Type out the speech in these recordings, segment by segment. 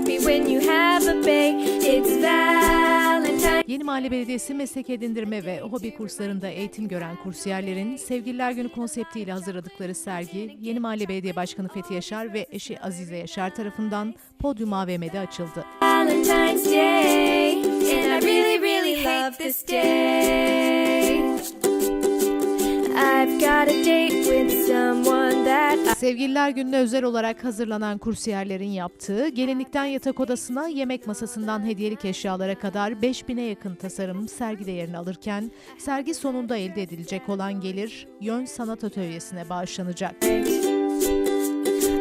happy when you have a bay. It's Valentine's. Yeni Mahalle Belediyesi meslek edindirme ve hobi kurslarında eğitim gören kursiyerlerin Sevgililer Günü konseptiyle hazırladıkları sergi Yeni Mahalle Belediye Başkanı Fethi Yaşar ve eşi Azize Yaşar tarafından Podyum AVM'de açıldı. Valentine's Day, and I really, really love this day. Sevgililer Günü'ne özel olarak hazırlanan kursiyerlerin yaptığı gelinlikten yatak odasına yemek masasından hediyelik eşyalara kadar 5000'e yakın tasarım sergide yerini alırken sergi sonunda elde edilecek olan gelir Yön Sanat Atölyesi'ne bağışlanacak.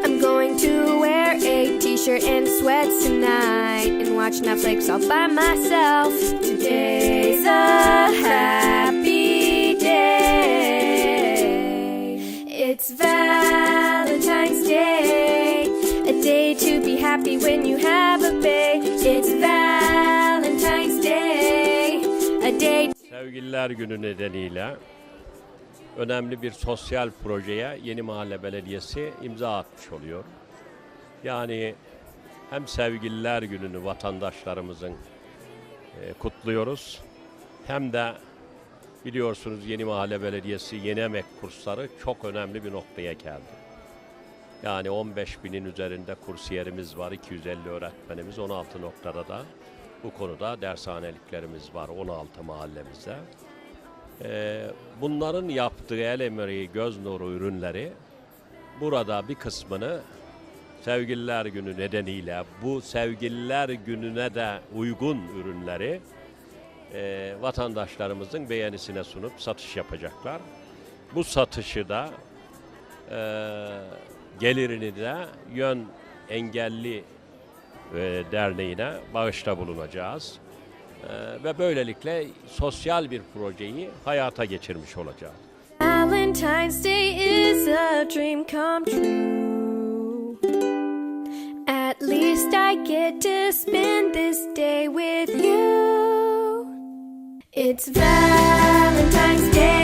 I'm going to wear a t-shirt and sweats tonight and watch Netflix all by myself. Today's a day to be happy when you have a bay. It's Valentine's Day, a day Sevgililer Günü nedeniyle önemli bir sosyal projeye Yeni Mahalle Belediyesi imza atmış oluyor. Yani hem Sevgililer Günü'nü vatandaşlarımızın e, kutluyoruz hem de biliyorsunuz Yeni Mahalle Belediyesi Yeni Emek kursları çok önemli bir noktaya geldi. Yani 15 binin üzerinde kursiyerimiz var, 250 öğretmenimiz, 16 noktada da bu konuda dershaneliklerimiz var 16 mahallemizde. Ee, bunların yaptığı el emeği, göz nuru ürünleri burada bir kısmını Sevgililer Günü nedeniyle bu Sevgililer Günü'ne de uygun ürünleri e, vatandaşlarımızın beğenisine sunup satış yapacaklar. Bu satışı da e, gelirini de Yön Engelli e, Derneği'ne bağışta bulunacağız. E, ve böylelikle sosyal bir projeyi hayata geçirmiş olacağız. Valentine's Day is a dream come true. At least I get to spend this day with you. It's Valentine's Day.